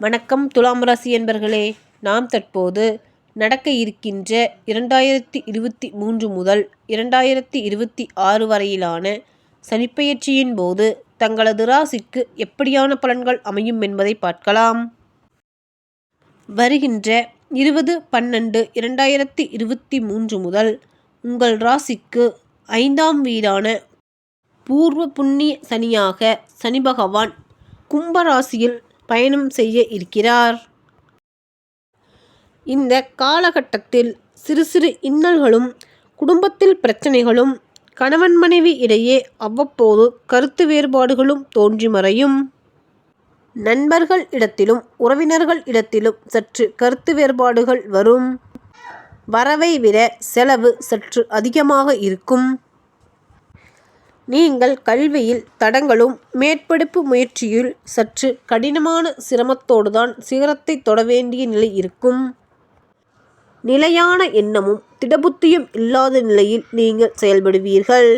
வணக்கம் துலாம் ராசி என்பர்களே நாம் தற்போது நடக்க இருக்கின்ற இரண்டாயிரத்தி இருபத்தி மூன்று முதல் இரண்டாயிரத்தி இருபத்தி ஆறு வரையிலான சனிப்பெயர்ச்சியின் போது தங்களது ராசிக்கு எப்படியான பலன்கள் அமையும் என்பதை பார்க்கலாம். வருகின்ற இருபது பன்னெண்டு இரண்டாயிரத்தி இருபத்தி மூன்று முதல் உங்கள் ராசிக்கு ஐந்தாம் வீடான பூர்வ புண்ணிய சனியாக சனி பகவான் கும்பராசியில் பயணம் செய்ய இருக்கிறார். இந்த காலகட்டத்தில் சிறு சிறு இன்னல்களும் குடும்பத்தில் பிரச்சனைகளும் கணவன் மனைவி இடையே அவ்வப்போது கருத்து வேறுபாடுகளும் தோன்றி மறையும். நண்பர்கள் இடத்திலும் உறவினர்கள் இடத்திலும் சற்று கருத்து வேறுபாடுகள் வரும். வரவை விட செலவு சற்று அதிகமாக இருக்கும். நீங்கள் கல்வியில் தடங்களும் மேற்படிப்பு முயற்சியில் சற்று கடினமான சிரமத்தோடு தான் சிகரத்தை தொட வேண்டிய நிலை இருக்கும். நிலையான எண்ணமும் திடபுத்தியும் இல்லாத நிலையில் நீங்கள் செயல்படுவீர்கள்.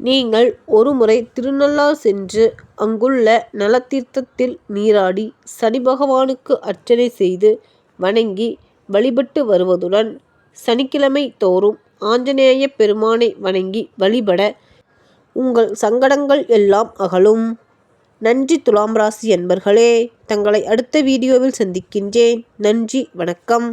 நீங்கள் ஒருமுறை திருநள்ளார் சென்று அங்குள்ள நலத்தீர்த்தத்தில் நீராடி சனி பகவானுக்கு அர்ச்சனை செய்து வணங்கி வழிபட்டு வருவதுடன் சனிக்கிழமை தோறும் ஆஞ்சநேய பெருமானை வணங்கி வழிபட உங்கள் சங்கடங்கள் எல்லாம் அகலும். நன்றி துலாம் ராசி என்பர்களே தங்களை அடுத்த வீடியோவில் சந்திக்கின்றேன். நன்றி வணக்கம்.